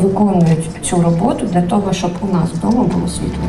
виконують цю роботу для того, щоб у нас вдома було світло.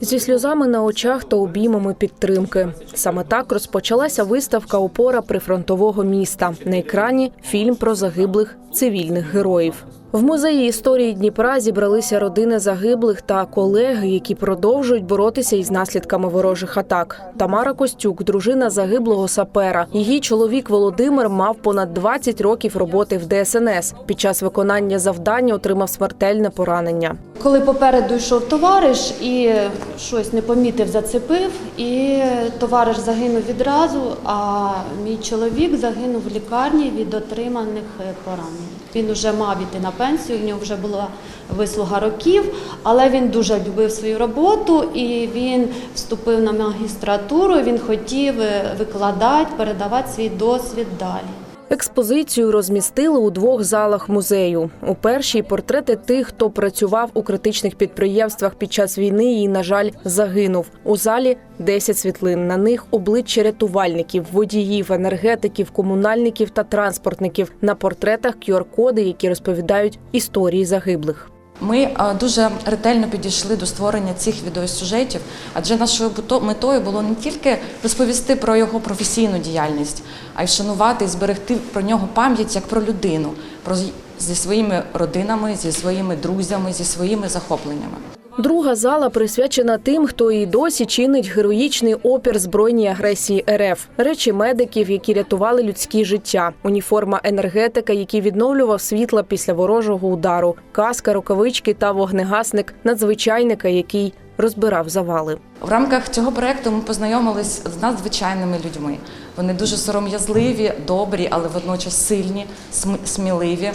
Зі сльозами на очах та обіймами підтримки. Саме так розпочалася виставка Опора прифронтового міста. На екрані фільм про загиблих цивільних героїв. В музеї історії Дніпра зібралися родини загиблих та колеги, які продовжують боротися із наслідками ворожих атак. Тамара Костюк, дружина загиблого сапера. Її чоловік Володимир мав понад 20 років роботи в ДСНС. Під час виконання завдання отримав смертельне поранення. Коли попереду йшов товариш і щось не помітив, зацепив, і товариш загинув відразу, а мій чоловік загинув в лікарні від отриманих е, поранень. Він вже мав іти на пенсію, в нього вже була вислуга років, але він дуже любив свою роботу і він вступив на магістратуру. Він хотів е, викладати, передавати свій досвід далі. Експозицію розмістили у двох залах музею. У першій портрети тих, хто працював у критичних підприємствах під час війни і, на жаль, загинув. У залі 10 світлин. На них обличчя рятувальників, водіїв, енергетиків, комунальників та транспортників. На портретах QR-коди, які розповідають історії загиблих. Ми е, дуже ретельно підійшли до створення цих відеосюжетів, адже нашою метою було не тільки розповісти про його професійну діяльність, а й вшанувати і зберегти про нього пам'ять як про людину, про зі своїми родинами, зі своїми друзями, зі своїми захопленнями. Друга зала присвячена тим, хто і досі чинить героїчний опір збройній агресії РФ, речі медиків, які рятували людські життя, уніформа енергетика, який відновлював світла після ворожого удару, каска, рукавички та вогнегасник надзвичайника, який розбирав завали. В рамках цього проекту ми познайомились з надзвичайними людьми. Вони дуже сором'язливі, добрі, але водночас сильні, см- сміливі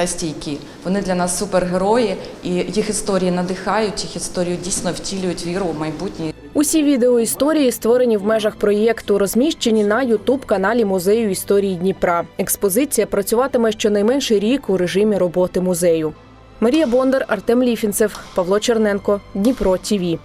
та стійкі. Вони для нас супергерої, і їх історії надихають, їх історії дійсно втілюють віру в майбутнє. Усі відеоісторії створені в межах проєкту, розміщені на Ютуб каналі музею історії Дніпра. Експозиція працюватиме щонайменше рік у режимі роботи музею. Марія Бондар, Артем Ліфінцев, Павло Черненко, Дніпро ТІВІ.